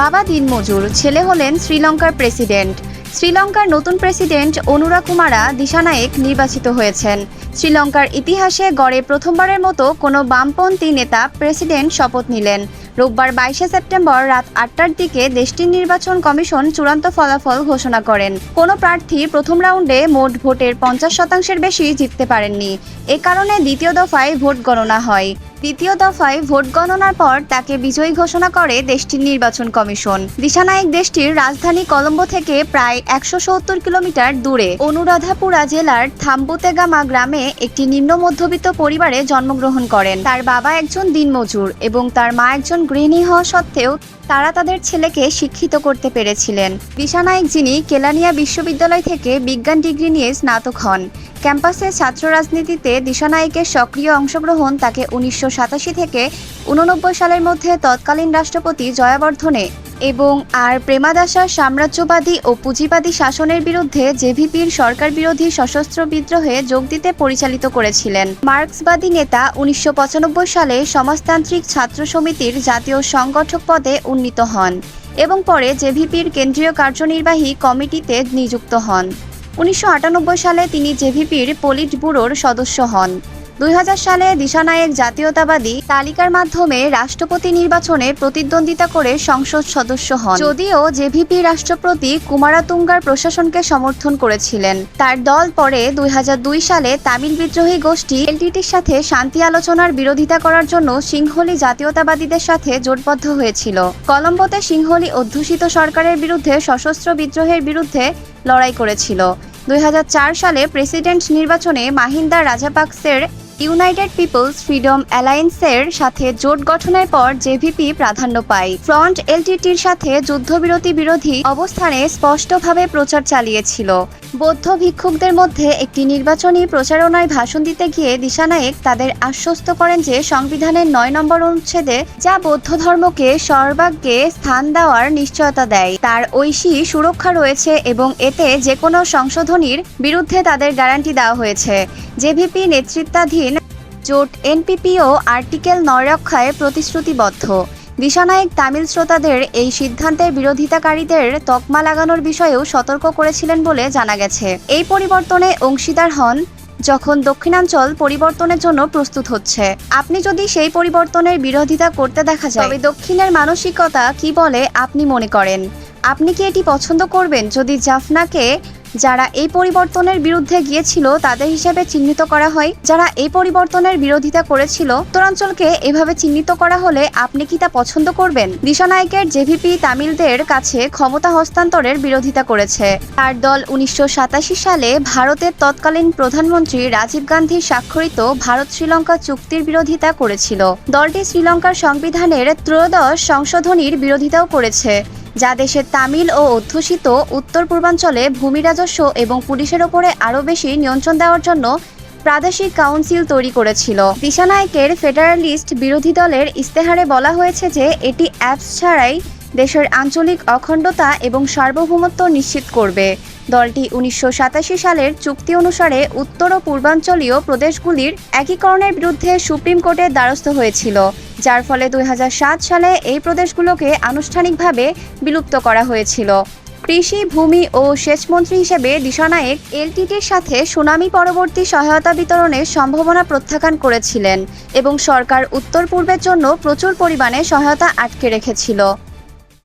বাবা দিনমজুর, ছেলে হলেন শ্রীলঙ্কার প্রেসিডেন্ট। শ্রীলঙ্কার নতুন প্রেসিডেন্ট অনুরা কুমারা দিশানায়েক নির্বাচিত হয়েছেন। শ্রীলঙ্কার ইতিহাসে গড়ে প্রথমবারের মতো কোনো বামপন্থী নেতা প্রেসিডেন্ট শপথ নিলেন। রোববার বাইশে সেপ্টেম্বর রাত আটটার দিকে দেশটির নির্বাচন কমিশন চূড়ান্ত ফলাফল ঘোষণা করেন। কোনো প্রার্থী প্রথম রাউন্ডে মোট ভোটের পঞ্চাশ শতাংশের বেশি জিততে পারেননি। এ কারণে দ্বিতীয় দফায় ভোট গণনা হয়। দ্বিতীয় দফায় ভোট গণনার পর তাকে বিজয়ী ঘোষণা করে দেশটির নির্বাচন কমিশন। দিশানায়ক দেশটির রাজধানী কলম্বো থেকে প্রায় একশো সত্তর কিলোমিটার দূরে অনুরাধাপুরা জেলার থাম্বুতেগামা গ্রামে একটি নিম্ন মধ্যবিত্ত পরিবারে জন্মগ্রহণ করেন। তার বাবা একজন দিনমজুর এবং তার মা একজন গৃহিণী হওয়া সত্ত্বেও তারা তাদের ছেলেকে শিক্ষিত করতে পেরেছিলেন। দিশানায়েক যিনি কেলানিয়া বিশ্ববিদ্যালয় থেকে বিজ্ঞান ডিগ্রি নিয়ে স্নাতক হন। ক্যাম্পাসে ছাত্র রাজনীতিতে দিশানায়েকের সক্রিয় অংশগ্রহণ তাকে উনিশশো সাতাশি থেকে উননব্বই সালের মধ্যে তৎকালীন রাষ্ট্রপতি জয়াবর্ধনে এবং আর প্রেমাদাসার সাম্রাজ্যবাদী ও পুঁজিবাদী শাসনের বিরুদ্ধে জেভিপির সরকার বিরোধী সশস্ত্র বিদ্রোহে যোগ দিতে পরিচালিত করেছিলেন। মার্ক্সবাদী নেতা উনিশশো পঁচানব্বই সালে সমাজতান্ত্রিক ছাত্র সমিতির জাতীয় সংগঠক পদে উন্নীত হন এবং পরে জেভিপির কেন্দ্রীয় কার্যনির্বাহী কমিটিতে নিযুক্ত হন। উনিশশো আটানব্বই সালে তিনি জেভিপির পলিট ব্যুরোর সদস্য হন। দুই হাজার সালে দিশানায়েক জাতীয়তাবাদী তালিকার মাধ্যমে রাষ্ট্রপতি নির্বাচনে প্রতিদ্বন্দ্বিতা করে সংসদ সদস্য হন। যদিও জেভিপি রাষ্ট্রপতি কুমারাতুঙ্গার প্রশাসনকে সমর্থন করেছিলেন। তার দল পরে দুই হাজার দুই সালে তামিল বিদ্রোহী গোষ্ঠী এলটিটির সাথে শান্তি আলোচনার বিরোধিতা করার জন্য সিংহলি জাতীয়তাবাদীদের সাথে জোটবদ্ধ হয়েছিল। কলম্বোতে সিংহলি অধ্যুষিত সরকারের বিরুদ্ধে সশস্ত্র বিদ্রোহের বিরুদ্ধে লড়াই করেছিল। দুই হাজার চার সালে প্রেসিডেন্ট নির্বাচনে মাহিন্দা রাজাপাকসের ইউনাইটেড পিপলস ফ্রিডম অ্যালায়েন্সের সাথে জোট গঠনের পর জেভিপি প্রাধান্য পায়। ফ্রন্ট এলটিটির সাথে যুদ্ধবিরতি বিরোধী অবস্থানে স্পষ্টভাবে প্রচার চালিয়েছিল। বৌদ্ধ ভিক্ষুকদের মধ্যে একটি নির্বাচনী প্রচারণায় ভাষণ দিতে গিয়ে দিশানায়েক তাদের আশ্বস্ত করেন যে সংবিধানের নয় নম্বর অনুচ্ছেদে যা বৌদ্ধ ধর্মকে সর্বাগ্যে স্থান দেওয়ার নিশ্চয়তা দেয়, তার ঐশী সুরক্ষা রয়েছে এবং এতে যে কোনো সংশোধনীর বিরুদ্ধে তাদের গ্যারান্টি দেওয়া হয়েছে। জেভিপি নেতৃত্বাধীন জোট এনপিপিও আর্টিকেল নয় রক্ষায় প্রতিশ্রুতিবদ্ধ। দিশানায়েক তামিল শ্রোতাদের এই সিদ্ধান্তের বিরোধিতাকারীদের তকমা লাগানোর বিষয়েও সতর্ক করেছিলেন বলে জানা গেছে। এই পরিবর্তনে অংশীদার হন যখন দক্ষিণাঞ্চল পরিবর্তনের জন্য প্রস্তুত হচ্ছে। আপনি যদি সেই পরিবর্তনের বিরোধিতা করতে দেখা যায়, তবে দক্ষিণের মানসিকতা কি বলে আপনি মনে করেন? আপনি কি এটি পছন্দ করবেন? যদি জাফনাকে যারা এই পরিবর্তনের বিরুদ্ধে গিয়েছিল তাদের হিসেবে চিহ্নিত করা হয়। যারা এই পরিবর্তনের বিরোধিতা করেছিল উত্তরাঞ্চলকে এভাবে চিহ্নিত করা হলে আপনি কি তা পছন্দ করবেন? দিশানায়কের জেভিপি তামিলদের কাছে ক্ষমতা হস্তান্তরের বিরোধিতা করেছে। তার দল উনিশশো সাতাশি সালে ভারতের তৎকালীন প্রধানমন্ত্রী রাজীব গান্ধী স্বাক্ষরিত ভারত শ্রীলঙ্কা চুক্তির বিরোধিতা করেছিল। দলটি শ্রীলঙ্কার সংবিধানের ত্রয়োদশ সংশোধনীর বিরোধিতাও করেছে। যা দেশের তামিল ও অধ্যুষিত উত্তর পূর্বাঞ্চলে ভূমি রাজস্ব এবং পুলিশের ওপরে আরও বেশি নিয়ন্ত্রণ দেওয়ার জন্য প্রাদেশিক কাউন্সিল তৈরি করেছিল। দিশানায়কের ফেডারালিস্ট বিরোধী দলের ইস্তেহারে বলা হয়েছে যে এটি অ্যাপস ছাড়াই দেশের আঞ্চলিক অখণ্ডতা এবং সার্বভৌমত্ব নিশ্চিত করবে। দলটি উনিশশো সাতাশি সালের চুক্তি অনুসারে উত্তর ও পূর্বাঞ্চলীয় প্রদেশগুলির একীকরণের বিরুদ্ধে সুপ্রিম কোর্টের দ্বারস্থ হয়েছিল। যার ফলে দু হাজার সাত সালে এই প্রদেশগুলোকে আনুষ্ঠানিকভাবে বিলুপ্ত করা হয়েছিল। কৃষি, ভূমি ও সেচমন্ত্রী হিসেবে দিশানায়েক এলটিটির সাথে সুনামি পরবর্তী সহায়তা বিতরণের সম্ভাবনা প্রত্যাখ্যান করেছিলেন এবং সরকার উত্তর পূর্বের জন্য প্রচুর পরিমাণে সহায়তা আটকে রেখেছিল।